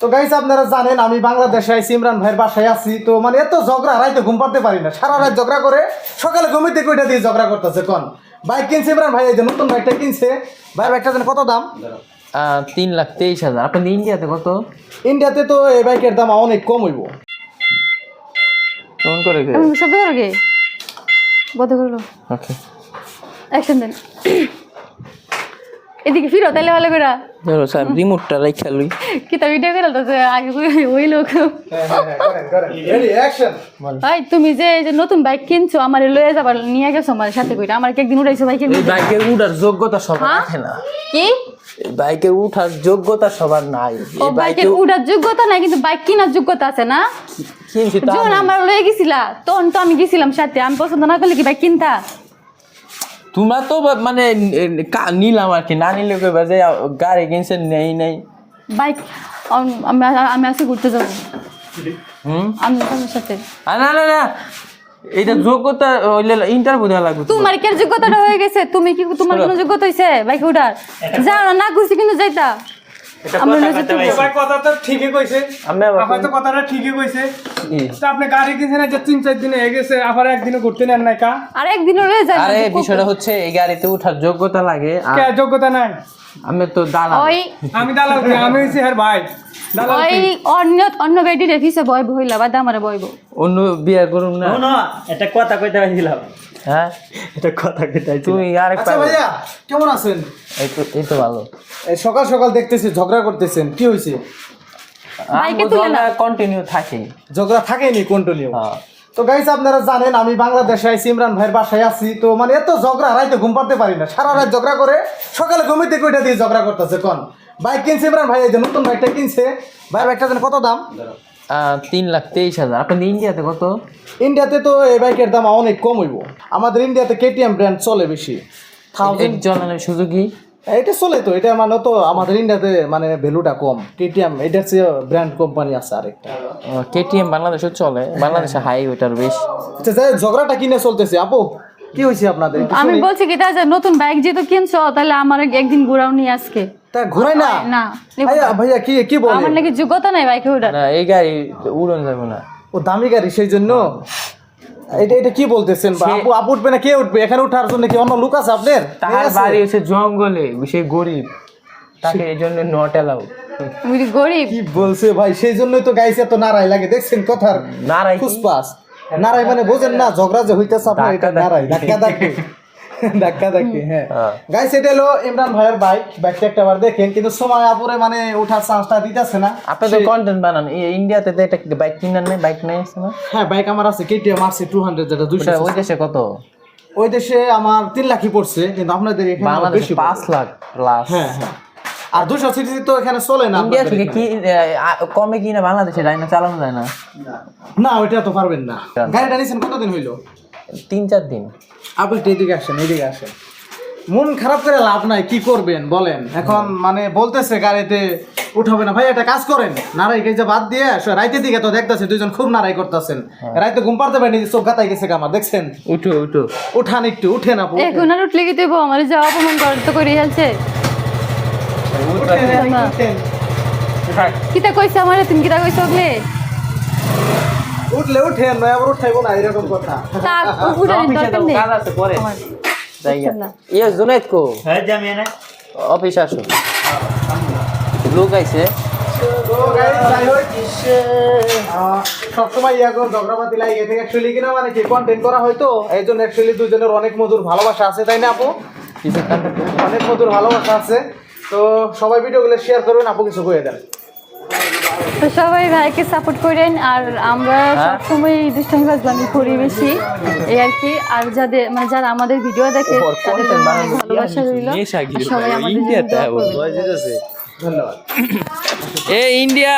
তো গাইস আপনারা জানেন আমি বাংলাদেশে আইছি ইমরান ভাইয়ের বাসায় আছি। তো মানে এত ঝগড়া রাইতে ঘুম পাড়তে পারি না। সারা রাত ঝগড়া করে সকালে ঘুমিতে কইটা দিয়ে ঝগড়া করতেছে কোন? বাইক কিনছে ইমরান ভাই এই যে নতুন বাইকটা কিনছে। ভাই বাইকটা জানেন কত দাম? তিন লাখ তেইশ হাজার। আপনি ইন্ডিয়াতে কত? ইন্ডিয়াতে তো এই বাইকের দাম অনেক কম হইব। কেমন করে শব্দ করো গে বন্ধ করল। ওকে। অ্যাকশন দেন। এদিকে ফিরো তাহলে ভালো করে ধরো স্যার রিমোটটা রাইখা লই। কি তা ভিডিও করে তো আগে ওই- লোক। রেডি অ্যাকশন ভাই তুমি যে এই যে নতুন বাইক কিনছো আমার লয়ে যাবার নিয়ে গেছো আমার সাথে কইরা। আমার কি একদিন উঠাইছো বাইকের এই বাইকের উঠার যোগ্যতা সবার হ্যাঁ? আছে না। কি? বাইকের উঠার যোগ্যতা সবার নাই। ও এই বাইকের উঠার যোগ্যতা নাই কিন্তু বাইক কেনার যোগ্যতা আছে না? কিনছি তা যখন আমার লয়ে গেছিলা তখন তো আমি গেছিলাম সাথে আমি পছন্দ না করলে কি বাইক কিনতা? তোমরা তো মানে নিলাম আর কি না নিলে কইবা যে গাড়ি কিনছে নেই নেই। বাইক আম- আজকে ঘুরতে যাব। হুম? আমি তোমার সাথে। না না না। এটা যোগ্যতা ইন্টারভিউ দেওয়া লাগবে তোমার। কি যোগ্যতাটা হয়ে গেছে? তুমি কি তোমার কোনো যোগ্যতা হইছে? বাইক উঠার? যাও না না কিন্তু যাইতা। আমরা লয়ে যেতে হবে। ভাই কথা তো ঠিকই কইছে। আমি আবার আবার তো কথাটা ঠিকই কইছে। আপনি গাড়ি কিনছেন যে তিন চার দিনে হয়ে গেছে আবার একদিনে ঘুরতে নেন নাই কা? আর একদিন রয়ে যায় আরে বিষয়টা হচ্ছে এই গাড়িতে উঠার যোগ্যতা লাগে কে যোগ্যতা নাই? আমি তো দালাল। আমি দালাল আমি হইছি হ্যার ভাই। ওই অন্য গাড়ি বয় বইলা বইব অন্য বিয়ে করুন না? একটা কথা কইতে পারছিলাম হ্যাঁ? এটা কথা কইতে তুমি আরেক আচ্ছা ভাইয়া কেমন আছেন? এই তো এই তো ভালো। এই সকাল সকাল দেখতেছি ঝগড়া করতেছেন কি হয়েছে বাইকে তুলে না। কন্টিনিউ থাকে। ঝগড়া থাকেনি কন্টিনিউ হ্যাঁ। তো গাইস আপনারা জানেন আমি বাংলাদেশে আইছি ইমরান ভাইয়ের বাসায় আছি তো মানে এত ঝগড়া রাইতে ঘুম পাড়তে পারি না। সারা রাত ঝগড়া করে সকালে ঘুমিতে কইটা দিয়ে ঝগড়া করতেছে কোন? বাইক কিনছে ইমরান ভাই এই যে নতুন বাইকটা কিনছে। ভাই বাইকটা জানেন কত দাম? তিন লাখ তেইশ হাজার। আপনাদের ইন্ডিয়াতে কত? ইন্ডিয়াতে তো এই বাইকের দাম অনেক কম হইব। আমাদের ইন্ডিয়াতে কেটিএম ব্র্যান্ড চলে বেশি। থাউজেন্ড একজনের সুযোগী এটা চলে তো এটা মানে তো আমাদের ইন্ডিয়াতে মানে ভ্যালুটা কম। কেটিএম এটার চেয়ে ব্র্যান্ড কোম্পানি আছে আরেকটা। কেটিএম বাংলাদেশে চলে বাংলাদেশে হাই ওইটার বেশ। আচ্ছা ঝগড়াটা কিনে চলতেছে আপু? কি হয়েছে আপনাদের? আমি বলছি কি তা নতুন বাইক যেহেতু কিনছো তাহলে আমার একদিন ঘুরাও নিয়ে আজকে। তা ঘুরাই না? না ভাইয়া ভাইয়া কি কি বলে? আমার নাকি যোগ্যতা নাই বাইকে উঠার না এই গাড়ি উড়ন যাবে না। ও দামি গাড়ি সেই জন্য? এটা এটা কি বলতেছেন আপু আপু উঠবে না কে উঠবে? এখানে উঠার জন্য কি অন্য লোক আছে আপনার তার বাড়ি হচ্ছে জঙ্গলে সে গরিব। তাকে এই জন্য নট এলাও তুমি কি গরিব। কি বলছে ভাই? সেই জন্যই তো গাইছে এত নারাই লাগে। দেখছেন কথার নারাই? খুসপাস। নারাই মানে বোঝেন না ঝগড়া যে হইতেছে আপনার এটা নারাই ধাক্কা। ধাক্কি ধাক্কা। ধাক্কি হ্যাঁ। হ্যাঁ। গাইস এটা হলো ইমরান ভাইয়ের বাইক বাইকটা একটা বার দেখেন কিন্তু সময় আপুরে মানে ওঠার চান্সটা দিতেছে না। আপনি তো কন্টেন্ট বানান ইন্ডিয়াতে তো এটা বাইক কিনার নেই বাইক নেই আছে না? হ্যাঁ বাইক আমার আছে কেটিএম আছে টু হান্ড্রেড যেটা দুশো ওই দেশে কত? ওই দেশে আমার তিন লাখই পড়ছে কিন্তু আপনাদের এখানে বেশি পাঁচ। লাখ প্লাস হ্যাঁ হ্যাঁ। আর দুশো সিটি তো এখানে চলে না ইন্ডিয়া থেকে কি কমে কিনা বাংলাদেশে যায় না চালানো যায় না। না ওইটা তো পারবেন না। গাড়িটা নিয়েছেন কতদিন হইল? তিন চার দিন। আপনি এদিকে আসেন এদিকে আসেন। মন খারাপ করে লাভ নাই কি করবেন বলেন। এখন মানে বলতেছে গাড়িতে উঠাবে না। ভাই একটা কাজ করেন। নারাই গেছে বাদ দিয়ে রাইতের দিকে তো দেখতেছে দুইজন খুব নারাই করতেছেন। রাইতে ঘুম পারতে পারেনি চোখ গাতাই গেছে আমার দেখছেন? উঠো উঠো। উঠান একটু উঠেন আপু উঠেন। এখন আর উঠলে কি দেবো আমার যা অপমান করার তো করে না। উঠেন। কিতা কইছে আমার? তুমি কিতা কইছো ওগলে উঠলে নয় আবার উঠাইবো না এরকম কথা। তার দরকার নেই। কাজ আছে পরে। যাইয়া ইয়ে জুনাইদ কো? হ্যাঁ জামি না অফিস আসো। লোক আইছে। সবসময় ইয়া করে ঝগড়াপাতি লাগে থেকে অ্যাকচুয়ালি কিনা মানে কি কন্টেন্ট করা হয়তো এই জন্য অ্যাকচুয়ালি দুজনের অনেক মধুর ভালোবাসা আছে তাই না আপু? অনেক মধুর ভালোবাসা আছে। তো সবাই ভিডিওগুলো শেয়ার করুন আপু কিছু করে দেন। তো সবাই ভাইকে সাপোর্ট করেন আর আমরা সবসময় সবসময় দুষ্টামি বাজবানি করি বেশি এই আর কি। আর যাদের মানে যারা আমাদের ভিডিও দেখে তাদের জন্য অনেক ভালোবাসা রইল। নেশা সবাই আমাদের করবেন। ধন্যবাদ। এ ইন্ডিয়া।